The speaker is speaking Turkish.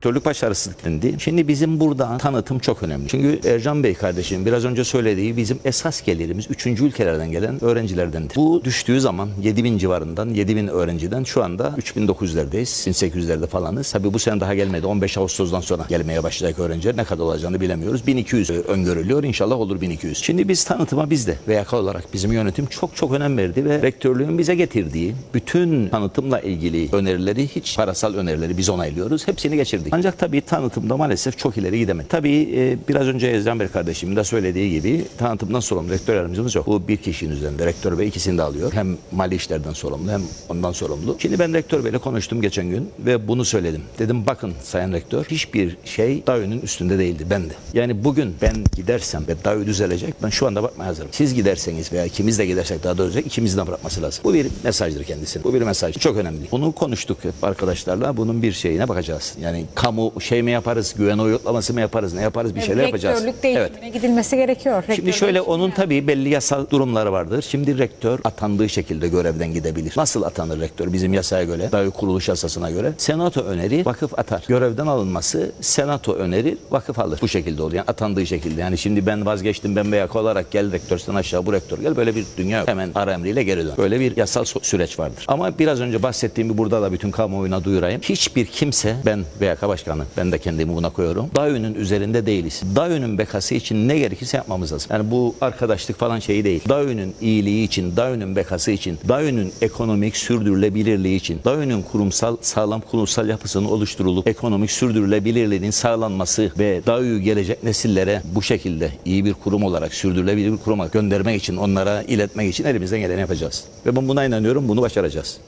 Rektörlük başarısı dendi. Şimdi bizim burada tanıtım çok önemli. Çünkü Ercan Bey kardeşim biraz önce söylediği bizim esas gelirimiz 3. ülkelerden gelen öğrencilerdendir. Bu düştüğü zaman 7000 civarından 7000 öğrenciden şu anda 3900'lerdeyiz. 1800'lerde falanız. Tabii bu sene daha gelmedi. 15 Ağustos'tan sonra gelmeye başlayacak öğrenciler. Ne kadar olacağını bilemiyoruz. 1200 öngörülüyor. İnşallah olur 1200. Şimdi biz tanıtıma biz de VYK olarak bizim yönetim çok çok önem verdi ve rektörlüğün bize getirdiği bütün tanıtımla ilgili önerileri hiç parasal önerileri biz onaylıyoruz. Hepsini geçirdik. Ancak tabii tanıtımda maalesef çok ileri gidemedi. Tabii e, biraz önce Ezcan Bey kardeşimin de söylediği gibi tanıtımdan sorumlu rektör yardımcımız yok. Bu bir kişinin üzerinde. Rektör Bey ikisini de alıyor. Hem mali işlerden sorumlu hem ondan sorumlu. Şimdi ben rektör beyle konuştum geçen gün ve bunu söyledim. Dedim bakın sayın rektör hiçbir şey DAÜ'nün üstünde değildi. Ben de. Yani bugün ben gidersem ve DAÜ düzelecek ben şu anda bakmaya hazırım. Siz giderseniz veya ikimiz de gidersek daha da olacak ikimizin de bırakması lazım. Bu bir mesajdır kendisine. Bu bir mesaj. Çok önemli. Bunu konuştuk arkadaşlarla. Bunun bir şeyine bakacağız. Yani kamu şey mi yaparız, güven oy yotlaması mı yaparız, ne yaparız bir şeyler yapacağız. Rektörlük değişimine gidilmesi gerekiyor. Şimdi şöyle onun tabii belli yasal durumları vardır. Şimdi rektör atandığı şekilde görevden gidebilir. Nasıl atanır rektör? Bizim yasaya göre, dahi kuruluş yasasına göre senato öneri vakıf atar. Görevden alınması senato öneri vakıf alır. Bu şekilde oluyor. Yani atandığı şekilde. Yani şimdi ben vazgeçtim ben veya olarak gel rektör sen aşağı bu rektör gel. Böyle bir dünya yok. hemen ara emriyle geri dön. Böyle bir yasal süreç vardır. Ama biraz önce bahsettiğim bir burada da bütün kamuoyuna duyurayım. Hiçbir kimse ben VYK başkanı ben de kendimi buna koyuyorum. DAÜ'nün üzerinde değiliz. DAÜ'nün bekası için ne gerekirse yapmamız lazım. Yani bu arkadaşlık falan şeyi değil. DAÜ'nün iyiliği için, DAÜ'nün bekası için, DAÜ'nün ekonomik sürdürülebilirliği için, DAÜ'nün kurumsal sağlam kurumsal yapısının oluşturulup ekonomik sürdürülebilirliğinin sağlanması ve DAÜ'yü gelecek nesillere bu şekilde iyi bir kurum olarak, sürdürülebilir bir kuruma göndermek için, onlara iletmek için elimizden geleni yapacağız. Ve ben buna inanıyorum, bunu başaracağız.